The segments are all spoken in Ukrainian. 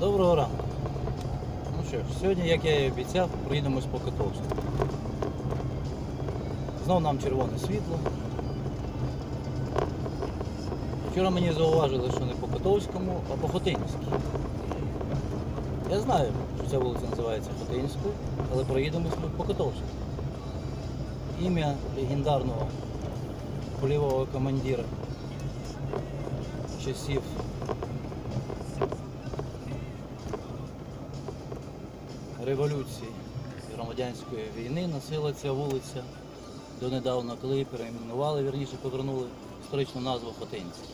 Доброго ранку. Ну що ж, сьогодні, як я і обіцяв, проїдемось по Котовську. Знов нам червоне світло. Вчора мені зауважили, що не по Котовському, а по Хотинській. Я знаю, що ця вулиця називається Хотинською, але проїдемось ми по Котовську. Ім'я легендарного польового командира часів революції громадянської війни носила ця вулиця донедавна, коли її перейменували, вірніше повернули історичну назву Хотинська.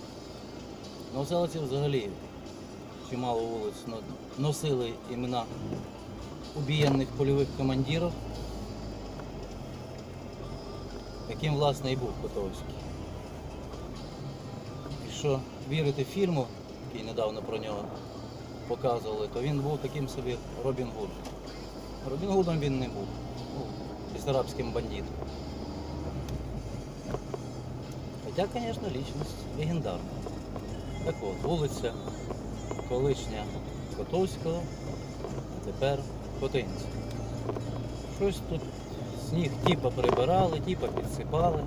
На оселиці взагалі чимало вулиць носили імена убієнних польових командирів, яким власне і був Котовський. Якщо вірити фільму, який недавно про нього показували, то він був таким собі Робін Гуд. Робін Гудом він не був. Був бессарабським бандитом. Хоча, звісно, лічність легендарна. Так от, вулиця колишня Котовського, а тепер Хотинська. Щось тут сніг тіпа прибирали, тіпа підсипали.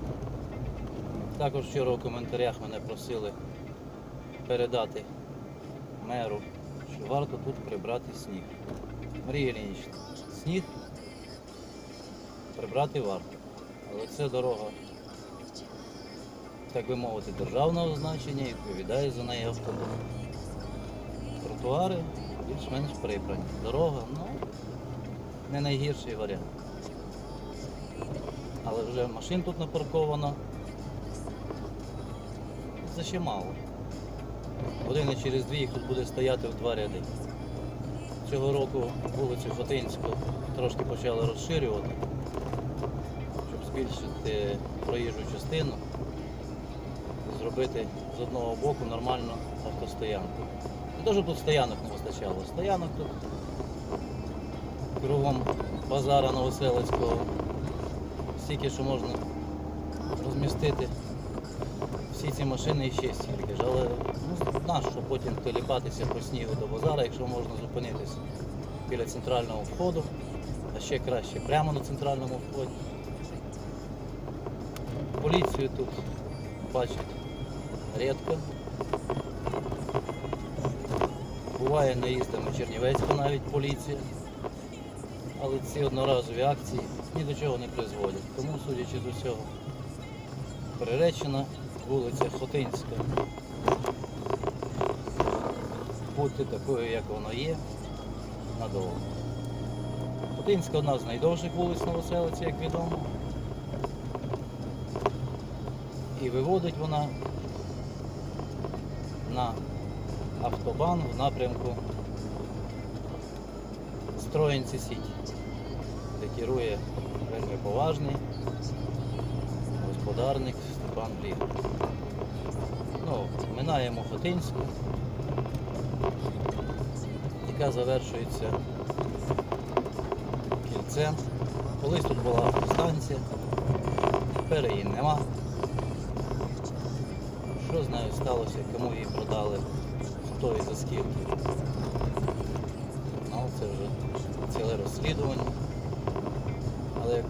Також вчора у коментарях мене просили передати меру, що варто тут прибрати сніг. Марія Іллінічна, сніг прибрати варто. Але це дорога, так би мовити, державного значення і відповідає за неї автодор. Тротуари більш-менш прибрані. Дорога, ну, не найгірший варіант. Але вже машин тут напарковано. Це ще мало. Години через дві їх тут буде стояти в два ряди. Цього року вулицю Хотинську трошки почали розширювати, щоб збільшити проїжджу частину і зробити з одного боку нормальну автостоянку. Не то, тут стоянок не вистачало. Стоянок тут кругом базара Новоселицького стільки, що можна розмістити всі ці машини ще стільки ж, але ну, нащо потім теліпатися по снігу до базара, якщо можна зупинитися біля центрального входу, а ще краще прямо на центральному вході. Поліцію тут бачать рідко. Буває наїздами Чернівецька навіть поліція. Але ці одноразові акції ні до чого не призводять. Тому, судячи з усього, приречена вулиця Хотинська бути такою, як вона є, надовго. Хотинська одна з найдовших вулиць Новоселиці, як відомо. І виводить вона на автобан в напрямку Строїнці Сіті, де керує вельми поважний господарник Степан. Ну, минаємо Хотинську, яка завершується кільцем. Колись тут була автостанція, тепер її нема. Що з нею сталося, кому її продали, хто і за скільки. Ну, це вже ціле розслідування. Але як,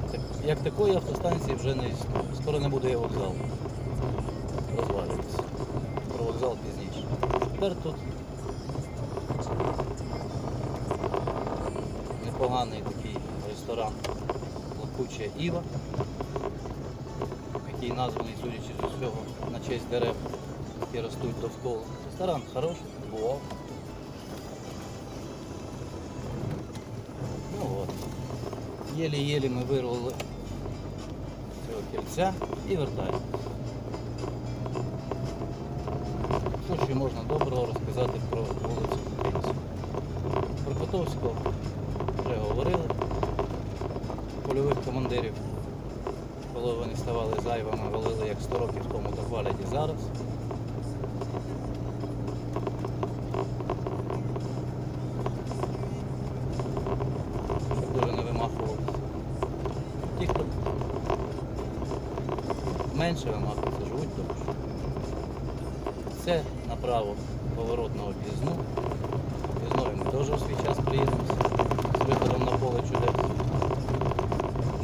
як такої автостанції вже не існує. Скоро не буде і вокзал. Розвалюється. Про вокзал пізніше. Тепер тут непоганий такий ресторан Лакуча Іва, який названий, судячи з усього, на честь дерев, які ростуть довкола. Ресторан хороший, бував. Єлі-єлі ми вирвали цього кільця і вертаємось. Що ще можна доброго розказати про вулицю Котинську? Про Котовського вже говорили, польових командирів, коли вони ставали зайвими, валили як 100 років тому, так валять і зараз. менше, вона живуть довше. Це направо поворот на об'їзну. Об'їзною ми теж у свій час приїдемося з виходом на поле чудес.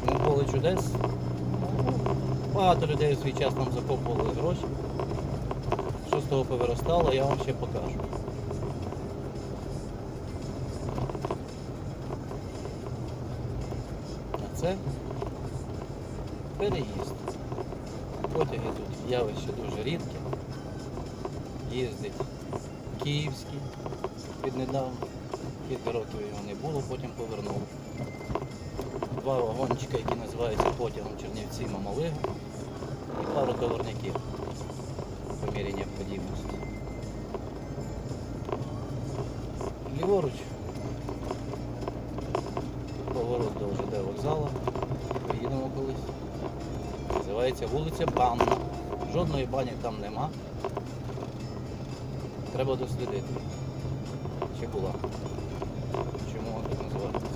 Чому поле чудес? Ну, багато людей у свій час нам закопували гроші. Що з того повиростало, я вам ще покажу. А це переїзд. Потяги тут явище дуже рідке. Їздить київський віднедавна. Кілька років його не було, потім повернули. Два вагончика, які називаються потягом Чернівці Мамалига і пару товарників по мірі необхідності. Ліворуч поворот до ЖД вокзалу. Поїдемо колись. Називається вулиця Банна. Жодної бані там нема. Треба дослідити. Чи була? Чому вона так називається?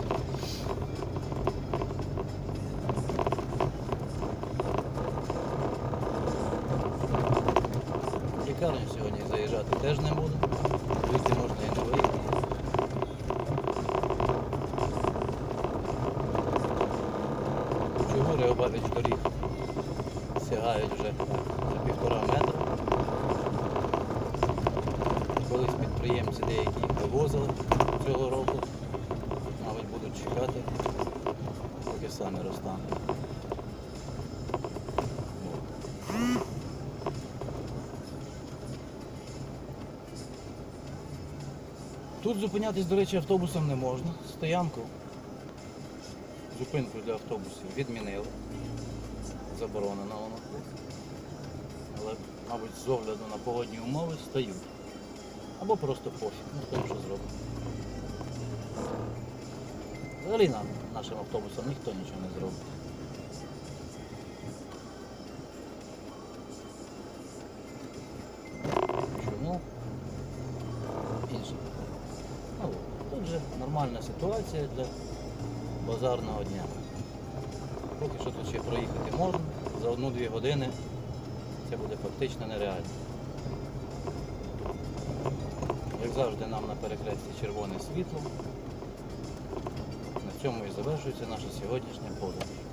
Лікарню сьогодні заїжджати теж не буду. Вийти можна і не виїхати. Чугури обабіч доріг сягають вже за півтора метра. Колись підприємці деякі їх вивозили цього року. Мабуть, будуть чекати, поки самі розтануть. Тут зупинятись, до речі, автобусом не можна. Стоянку, зупинку для автобусів відмінили. Заборонено воно. Але, мабуть, з огляду на погодні умови стають. Або просто пофіг, ну хто що зробить. Взагалі нам, нашим автобусам ніхто нічого не зробить. Чому? Ну, тут же нормальна ситуація для базарного дня. Поки що тут ще проїхати можна, за одну-дві години це буде фактично нереально. Як завжди, нам на перехресті червоне світло. На цьому і завершується наша сьогоднішня подорож.